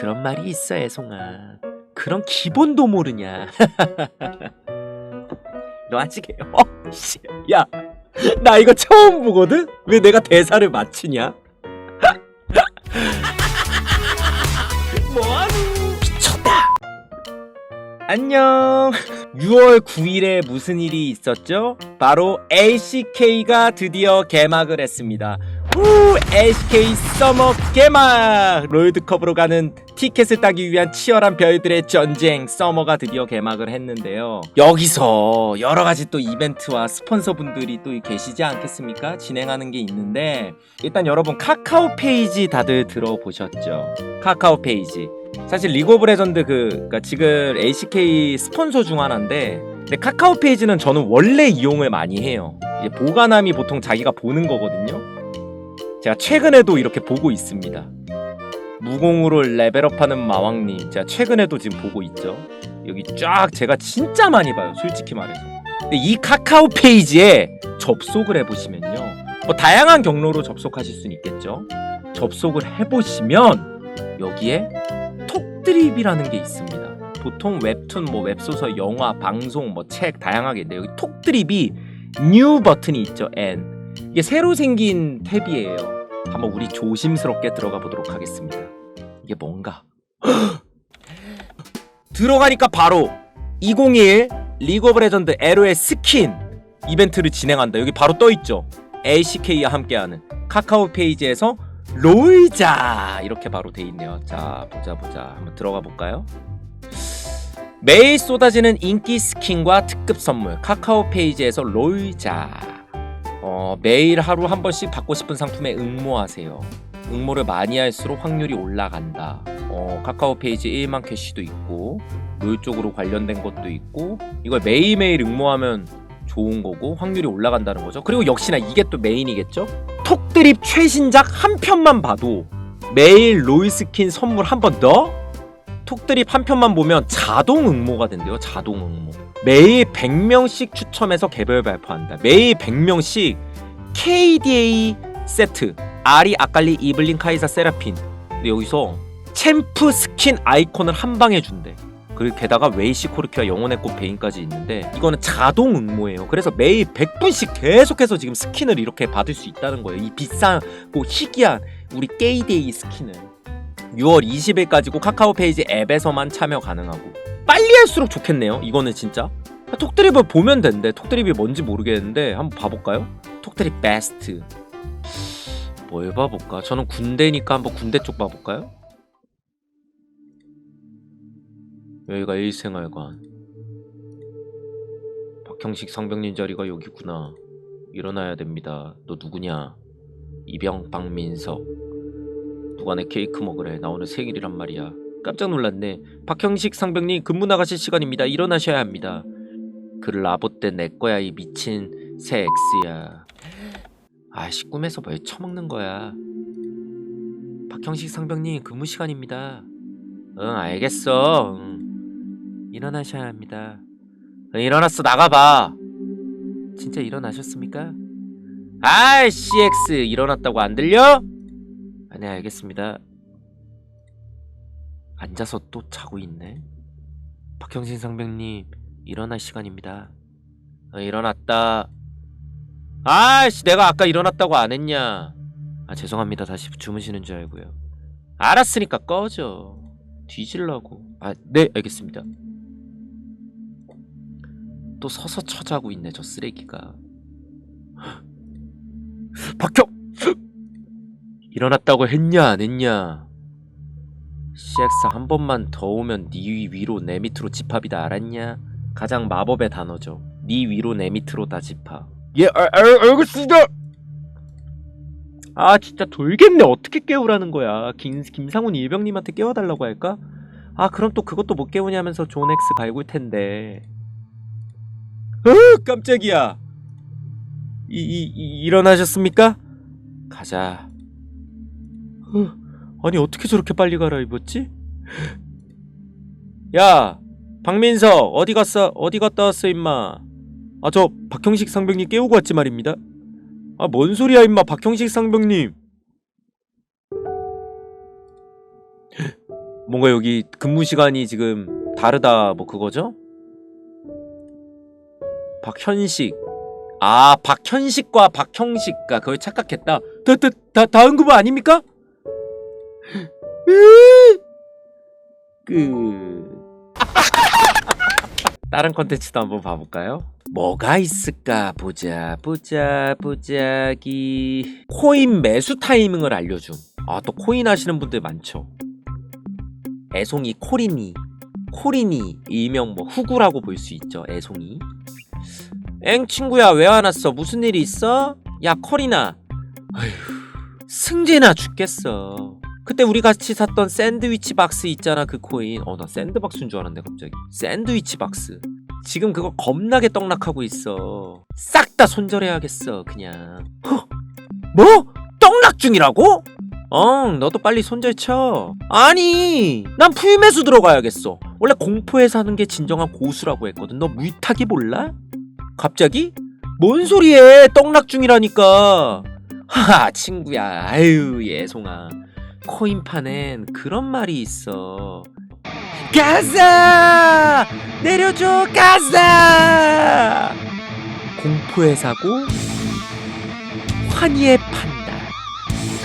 그런 말이 있어 애송아 그런 기본도 모르냐 너 아직 어? 씨, 야, 나 이거 처음 보거든? 왜 내가 대사를 맞추냐? 뭐하노? 미쳤다! 안녕! 6월 9일에 무슨 일이 있었죠? 바로 LCK가 드디어 개막을 했습니다. 후! LCK 서머 개막! 롤드컵으로 가는 티켓을 따기 위한 치열한 별들의 전쟁 서머가 드디어 개막을 했는데요. 여기서 여러 가지 또 이벤트와 스폰서분들이 또 계시지 않겠습니까? 진행하는 게 있는데 일단 여러분 카카오 페이지 다들 들어보셨죠? 카카오 페이지. 사실 리그 오브 레전드 그 그러니까 지금 LCK 스폰서 중 하나인데 근데 카카오 페이지는 저는 원래 이용을 많이 해요. 보관함이 보통 자기가 보는 거거든요. 제가 최근에도 이렇게 보고 있습니다. 무공으로 레벨업하는 마왕님 제가 최근에도 지금 보고 있죠. 여기 쫙 제가 진짜 많이 봐요. 솔직히 말해서. 근데 이 카카오 페이지에 접속을 해보시면요. 뭐 다양한 경로로 접속하실 수는 있겠죠. 접속을 해보시면 여기에 톡드립이라는 게 있습니다. 보통 웹툰, 뭐 웹소설, 영화, 방송, 뭐 책 다양하게 있는데 여기 톡드립이 뉴 버튼이 있죠. N 이게 새로 생긴 탭이에요. 한번 우리 조심스럽게 들어가 보도록 하겠습니다. 이게 뭔가? 들어가니까 바로 2021 리그 오브 레전드 LOL 스킨 이벤트를 진행한다. 여기 바로 떠 있죠. LCK와 함께하는 카카오 페이지에서 롤자 이렇게 바로 돼 있네요. 자 보자 보자 한번 들어가 볼까요? 매일 쏟아지는 인기 스킨과 특급 선물 카카오 페이지에서 롤자 어, 매일 하루 한 번씩 받고 싶은 상품에 응모하세요. 응모를 많이 할수록 확률이 올라간다. 어, 카카오 페이지 1만 캐시도 있고 롤 쪽으로 관련된 것도 있고 이걸 매일매일 응모하면 좋은 거고 확률이 올라간다는 거죠. 그리고 역시나 이게 또 메인이겠죠? 톡드립 최신작 한 편만 봐도 매일 롤 스킨 선물 한 번 더? 톡드립 한 편만 보면 자동 응모가 된대요. 자동 응모. 매일 100명씩 추첨해서 개별 발표한다. 매일 100명씩 KDA 세트, 아리, 아칼리, 이블린, 카이사, 세라핀. 근데 여기서 챔프 스킨 아이콘을 한 방에 준대. 그리고 게다가 웨이시 코르키와 영혼의 꽃 베인까지 있는데 이거는 자동 응모예요. 그래서 매일 100분씩 계속해서 지금 스킨을 이렇게 받을 수 있다는 거예요. 이 비싸고 희귀한 우리 게이데이 스킨을 6월 20일까지고 카카오 페이지 앱에서만 참여 가능하고 빨리 할수록 좋겠네요. 이거는 진짜 톡드립을 보면 된대. 톡드립이 뭔지 모르겠는데 한번 봐볼까요? 톡드립 베스트 뭘 봐볼까? 저는 군대니까 한번 군대 쪽 봐볼까요? 여기가 일생활관 박형식 상병님 자리가 여기구나 일어나야 됩니다 너 누구냐 이병 박민석 누가 내 케이크 먹으래 나 오늘 생일이란 말이야 깜짝 놀랐네. 박형식 상병님 근무 나가실 시간입니다. 일어나셔야 합니다. 그 라보 때내 거야 이 미친 새 X야. 아씨 꿈에서 뭘 처먹는 거야. 박형식 상병님 근무 시간입니다. 응 알겠어. 응. 일어나셔야 합니다. 응, 일어났어. 나가봐. 진짜 일어나셨습니까? 아이 CX 일어났다고 안 들려? 아, 네 알겠습니다 앉아서 또 자고 있네? 박형신 상병님 일어날 시간입니다. 어, 일어났다. 아씨 내가 아까 일어났다고 안 했냐? 아 죄송합니다. 다시 주무시는 줄 알고요. 알았으니까 꺼져. 뒤질라고. 아 네 알겠습니다. 또 서서 쳐자고 있네 저 쓰레기가. 박형! 일어났다고 했냐 안 했냐 CX 한 번만 더 오면 네 위로 내 밑으로 집합이다 알았냐? 가장 마법의 단어죠. 네 위로 내 밑으로 다 집합. 예 알, 알, 알겠습니다. 아 진짜 돌겠네. 어떻게 깨우라는 거야? 김, 김상훈 일병님한테 깨워달라고 할까? 아 그럼 또 그것도 못 깨우냐면서 존 X 갈굴 텐데. 으 깜짝이야. 이, 이, 이 일어나셨습니까? 가자. 어, 아니 어떻게 저렇게 빨리 갈아입었지? 야 박민석 어디 갔어 어디 갔다 왔어 임마 아 저 박형식 상병님 깨우고 왔지 말입니다 아 뭔 소리야 임마 박형식 상병님 뭔가 여기 근무 시간이 지금 다르다 뭐 그거죠? 박현식 아 박현식과 박형식가 그걸 착각했다 다, 다, 다, 다음 근무 아닙니까? 그 다른 컨텐츠도 한번 봐볼까요? 뭐가 있을까? 보자 보자 보자기. 코인 매수 타이밍을 알려줌. 아 또 코인 하시는 분들 많죠. 애송이 코리니. 코리니 일명 뭐 후구라고 볼 수 있죠 애송이. 엥 친구야 왜 안 왔어? 무슨 일이 있어? 야 커리나. 아휴 승재나 죽겠어 그때 우리 같이 샀던 샌드위치 박스 있잖아 그 코인. 어 나 샌드박스인 줄 알았네 갑자기. 샌드위치 박스. 지금 그거 겁나게 떡락하고 있어. 싹 다 손절해야겠어 그냥. 허, 뭐? 떡락 중이라고? 엉 너도 빨리 손절쳐. 아니 난 풀매수 들어가야겠어. 원래 공포에 사는 게 진정한 고수라고 했거든. 너 물타기 몰라? 갑자기? 뭔 소리해 떡락 중이라니까. 하하 친구야. 아유 예송아 코인판엔 그런 말이 있어. 가자! 내려줘 가자! 공포에 사고 환희에 판다.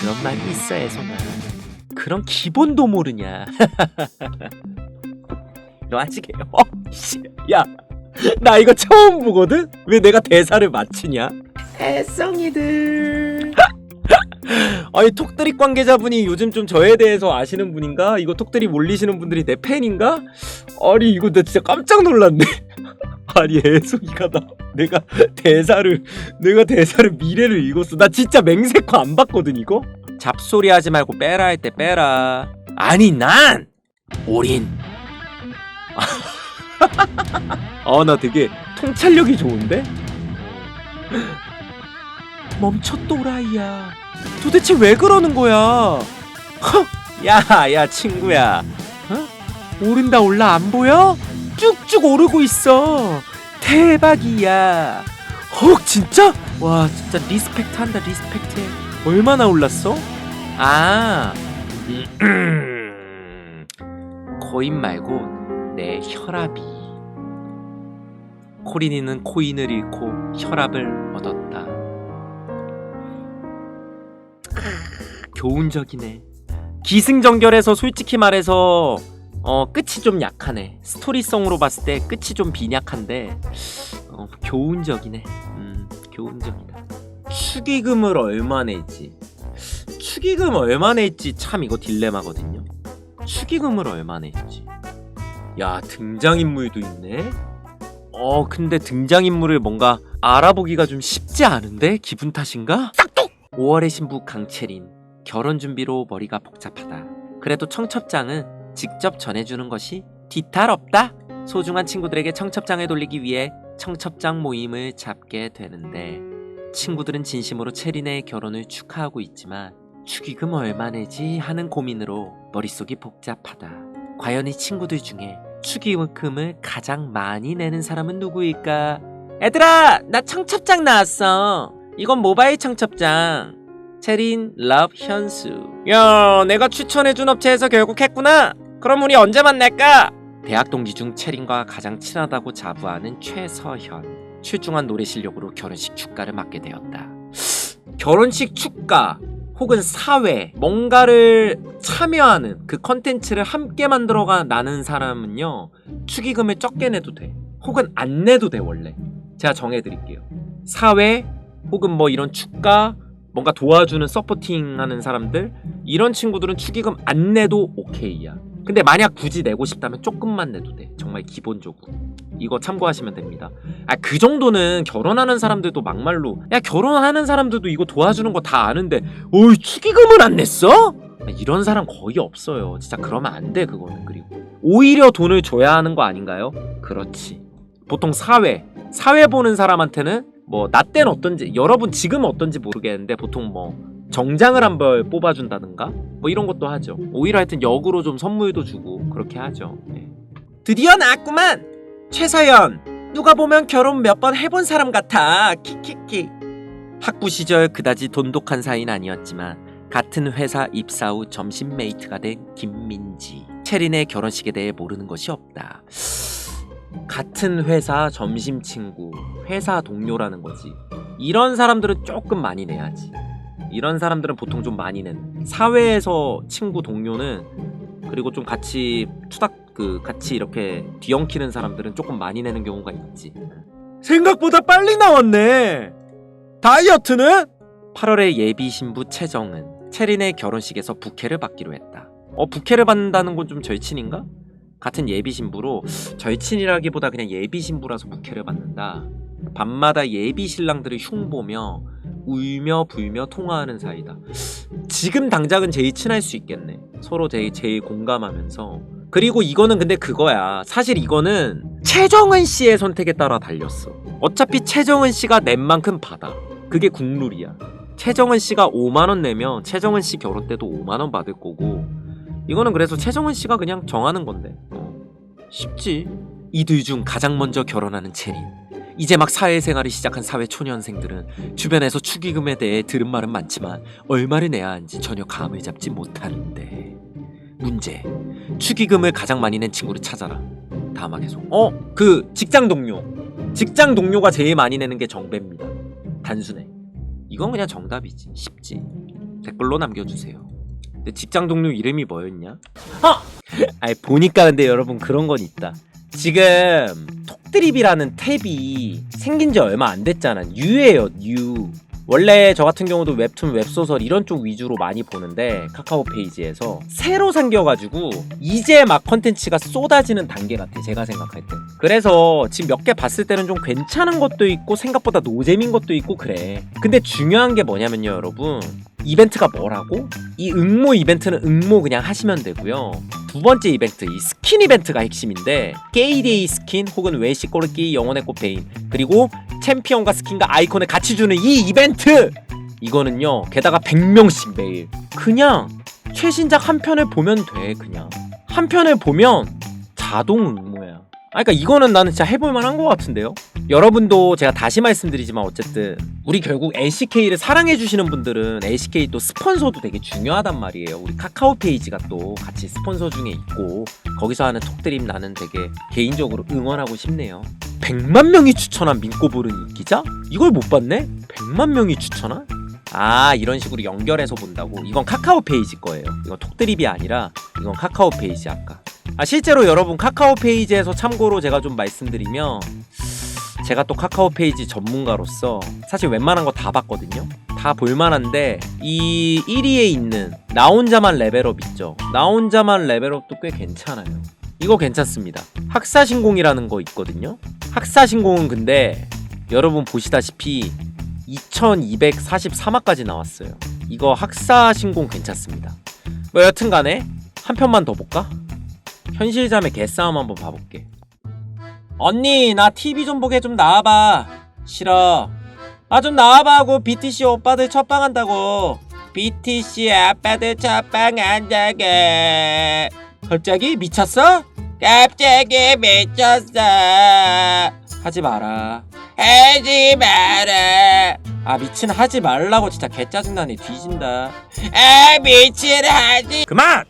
그런 말이 있어 예송아. 그런 기본도 모르냐? 너 아직 어? 씨, 야, 나 이거 처음 보거든? 왜 내가 대사를 맞추냐? 애송이들 아니 톡드립 관계자분이 요즘 좀 저에 대해서 아시는 분인가? 이거 톡드립 올리시는 분들이 내 팬인가? 아니 이거 나 진짜 깜짝 놀랐네 아니 애송이가 나 내가 대사를 내가 대사를 미래를 읽었어 나 진짜 맹세코 안 봤거든 이거? 잡소리 하지 말고 빼라 할 때 빼라 아니 난 올인 아 나 되게 통찰력이 좋은데? 멈춰 또라이야 도대체 왜 그러는 거야 허! 야, 야 친구야 어? 오른다 올라 안 보여? 쭉쭉 오르고 있어 대박이야 헉 진짜? 와 진짜 리스펙트 한다 리스펙트 얼마나 올랐어? 아 음, 코인 말고 내 혈압이 코린이는 코인을 잃고 혈압을 얻었다 교훈적이네. 기승전결해서 솔직히 말해서 어 끝이 좀 약하네. 스토리성으로 봤을 때 끝이 좀 빈약한데 어, 교훈적이네. 음 교훈적이다. 축의금을 얼마 냈지? 축의금 얼마 냈지? 참 이거 딜레마거든요. 축의금을 얼마 냈지? 야 등장인물도 있네? 어 근데 등장인물을 뭔가 알아보기가 좀 쉽지 않은데? 기분 탓인가? 싹둑 5월의 신부 강채린 결혼 준비로 머리가 복잡하다 그래도 청첩장은 직접 전해주는 것이 뒤탈 없다 소중한 친구들에게 청첩장을 돌리기 위해 청첩장 모임을 잡게 되는데 친구들은 진심으로 체린의 결혼을 축하하고 있지만 축의금 얼마 내지 하는 고민으로 머릿속이 복잡하다 과연 이 친구들 중에 축의금을 가장 많이 내는 사람은 누구일까? 애들아, 나 청첩장 나왔어. 이건 모바일 청첩장. 체린, 러브, 현수. 야, 내가 추천해준 업체에서 결국 했구나. 그럼 우리 언제 만날까? 대학 동기 중 체린과 가장 친하다고 자부하는 최서현. 출중한 노래 실력으로 결혼식 축가를 맡게 되었다. 결혼식 축가 혹은 사회 뭔가를 참여하는 그 컨텐츠를 함께 만들어가 나는 사람은요 축의금을 적게 내도 돼 혹은 안 내도 돼 원래 제가 정해드릴게요 사회 혹은 뭐 이런 축가 뭔가 도와주는 서포팅하는 사람들 이런 친구들은 축의금 안 내도 오케이야. 근데 만약 굳이 내고 싶다면 조금만 내도 돼. 정말 기본적으로. 이거 참고하시면 됩니다. 아 그 정도는 결혼하는 사람들도 막말로 야 결혼하는 사람들도 이거 도와주는 거 다 아는데 어이 축의금을 안 냈어? 아, 이런 사람 거의 없어요. 진짜 그러면 안 돼 그거는. 그리고 오히려 돈을 줘야 하는 거 아닌가요? 그렇지. 보통 사회 사회 보는 사람한테는 뭐 나 때는 어떤지 여러분 지금 어떤지 모르겠는데 보통 뭐 정장을 한 벌 뽑아준다든가? 뭐 이런 것도 하죠. 오히려 하여튼 역으로 좀 선물도 주고 그렇게 하죠. 네. 드디어 나왔구만! 최서연! 누가 보면 결혼 몇 번 해본 사람 같아. 키키키. 학부 시절 그다지 돈독한 사이는 아니었지만 같은 회사 입사 후 점심 메이트가 된 김민지. 체린의 결혼식에 대해 모르는 것이 없다. 같은 회사 점심 친구, 회사 동료라는 거지. 이런 사람들은 조금 많이 내야지. 이런 사람들은 보통 좀 많이 낸. 사회에서 친구 동료는 그리고 좀 같이 투닥 그 같이 이렇게 뒤엉키는 사람들은 조금 많이 내는 경우가 있지. 생각보다 빨리 나왔네. 다이어트는 8월에 예비 신부 최정은 체린의 결혼식에서 부케를 받기로 했다. 어 부케를 받는다는 건 좀 절친인가? 같은 예비 신부로 절친이라기보다 그냥 예비 신부라서 부케를 받는다. 밤마다 예비 신랑들을 흉보며 울며 불며 통화하는 사이다. 지금 당장은 제일 친할 수 있겠네. 서로 제일, 제일 공감하면서. 그리고 이거는 근데 그거야. 사실 이거는 최정은 씨의 선택에 따라 달렸어. 어차피 최정은 씨가 낸 만큼 받아. 그게 국룰이야. 최정은 씨가 5만 원 내면 최정은 씨 결혼 때도 5만 원 받을 거고 이거는 그래서 최정은 씨가 그냥 정하는 건데. 어. 쉽지. 이들 중 가장 먼저 결혼하는 체린. 이제 막 사회생활을 시작한 사회 초년생들은 주변에서 축의금에 대해 들은 말은 많지만 얼마를 내야 하는지 전혀 감을 잡지 못하는데 문제. 축의금을 가장 많이 낸 친구를 찾아라. 다음화 계속. 어그 직장 동료. 직장 동료가 제일 많이 내는 게 정배입니다. 단순해. 이건 그냥 정답이지. 쉽지. 댓글로 남겨주세요 근데 직장 동료 이름이 뭐였냐 아 아니 보니까 근데 여러분 그런 건 있다 지금 톡드립이라는 탭이 생긴 지 얼마 안 됐잖아. 뉴예요, 뉴. 원래 저 같은 경우도 웹툰, 웹소설 이런 쪽 위주로 많이 보는데 카카오 페이지에서 새로 생겨가지고 이제 막 컨텐츠가 쏟아지는 단계 같아 제가 생각할 때 그래서 지금 몇 개 봤을 때는 좀 괜찮은 것도 있고 생각보다 노잼인 것도 있고 그래 근데 중요한 게 뭐냐면요 여러분 이벤트가 뭐라고? 이 응모 이벤트는 응모 그냥 하시면 되고요. 두 번째 이벤트, 이 스킨 이벤트가 핵심인데 게이데이 스킨 혹은 외시 꼬르기 영혼의 꽃페인 그리고 챔피언과 스킨과 아이콘을 같이 주는 이 이벤트! 이거는요 게다가 100명씩 매일 그냥 최신작 한 편을 보면 돼 그냥 한 편을 보면 자동 응모야 아 그러니까 이거는 나는 진짜 해볼 만 한 것 같은데요 여러분도 제가 다시 말씀드리지만 어쨌든 우리 결국 LCK를 사랑해 주시는 분들은 LCK 또 스폰서도 되게 중요하단 말이에요. 우리 카카오 페이지가 또 같이 스폰서 중에 있고 거기서 하는 톡드림 나는 되게 개인적으로 응원하고 싶네요. 100만 명이 추천한 민꼬부른 인기자? 이걸 못 봤네? 100만 명이 추천한? 아 이런 식으로 연결해서 본다고 이건 카카오 페이지 거예요 이건 톡드립이 아니라 이건 카카오 페이지 아까 아 실제로 여러분 카카오 페이지에서 참고로 제가 좀 말씀드리면 제가 또 카카오 페이지 전문가로서 사실 웬만한 거 다 봤거든요. 다 볼만한데 이 1위에 있는 나 혼자만 레벨업 있죠. 나 혼자만 레벨업도 꽤 괜찮아요. 이거 괜찮습니다. 학사신공이라는 거 있거든요. 학사신공은 근데 여러분 보시다시피 2243화까지 나왔어요. 이거 학사신공 괜찮습니다. 뭐 여튼간에 한 편만 더 볼까? 현실자매 개싸움 한번 봐볼게. 언니 나 TV 좀 보게 좀 나와봐 싫어 아 좀 나와봐 하고 BTC 오빠들 첫방한다고 BTC 아빠들 첫방한다고 갑자기 미쳤어? 갑자기 미쳤어. 하지 마라. 하지 마라. 아 미친 하지 말라고 진짜 개 짜증나네. 뒤진다. 아 미친 하지. 그만!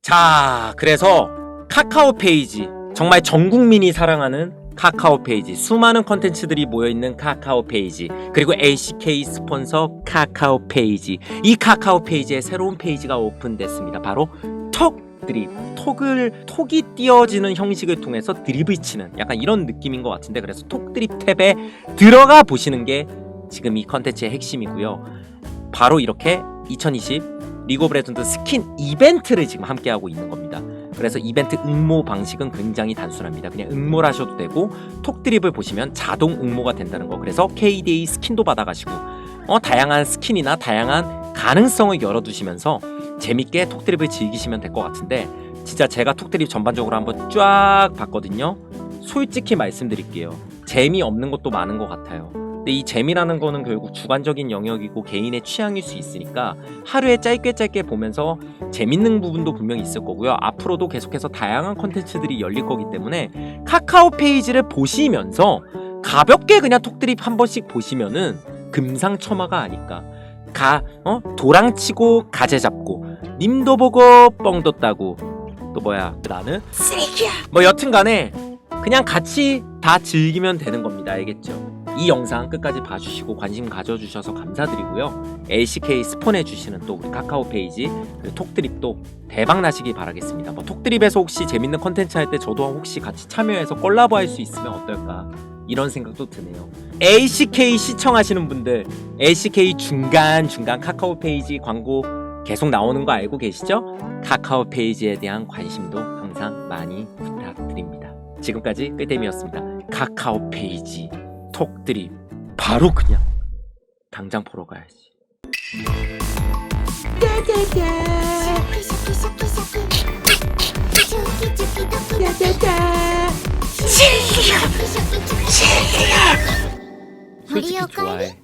자 그래서 카카오 페이지. 정말 전 국민이 사랑하는 카카오 페이지. 수많은 컨텐츠들이 모여있는 카카오 페이지. 그리고 LCK 스폰서 카카오 페이지. 이 카카오 페이지에 새로운 페이지가 오픈됐습니다. 바로 톡 드립 톡을 톡이 띄어지는 형식을 통해서 드립을 치는 약간 이런 느낌인 것 같은데 그래서 톡 드립 탭에 들어가 보시는 게 지금 이 컨텐츠의 핵심이고요 바로 이렇게 2020 리그 오브 레전드 스킨 이벤트를 지금 함께 하고 있는 겁니다 그래서 이벤트 응모 방식은 굉장히 단순합니다. 그냥 응모를 하셔도 되고 톡 드립을 보시면 자동 응모가 된다는 거. 그래서 KDA 스킨도 받아가시고 어 다양한 스킨이나 다양한 가능성을 열어두시면서 재밌게 톡드립을 즐기시면 될 것 같은데 진짜 제가 톡드립 전반적으로 한번 쫙 봤거든요. 솔직히 말씀드릴게요. 재미없는 것도 많은 것 같아요. 근데 이 재미라는 거는 결국 주관적인 영역이고 개인의 취향일 수 있으니까 하루에 짧게 짧게 보면서 재밌는 부분도 분명히 있을 거고요. 앞으로도 계속해서 다양한 컨텐츠들이 열릴 거기 때문에 카카오 페이지를 보시면서 가볍게 그냥 톡드립 한 번씩 보시면은 금상첨화가 아닐까. 가, 어? 도랑치고 가재 잡고 님도 보고 뻥도 따고. 또 뭐야? 나는? 쓰레기야. 뭐 여튼간에 그냥 같이 다 즐기면 되는 겁니다. 알겠죠? 이 영상 끝까지 봐주시고 관심 가져주셔서 감사드리고요. LCK 스폰해주시는 또 우리 카카오 페이지 그리고 톡드립도 대박 나시기 바라겠습니다. 뭐 톡드립에서 혹시 재밌는 컨텐츠 할 때 저도 혹시 같이 참여해서 콜라보 할 수 있으면 어떨까 이런 생각도 드네요 LCK 시청하시는 분들 LCK 중간중간 카카오 페이지 광고 계속 나오는 거 알고 계시죠? 카카오 페이지에 대한 관심도 항상 많이 부탁드립니다. 지금까지 끌댐이었습니다. 카카오 페이지 톡들이 바로 그냥 당장 보러 가야지. 솔직히 좋아해.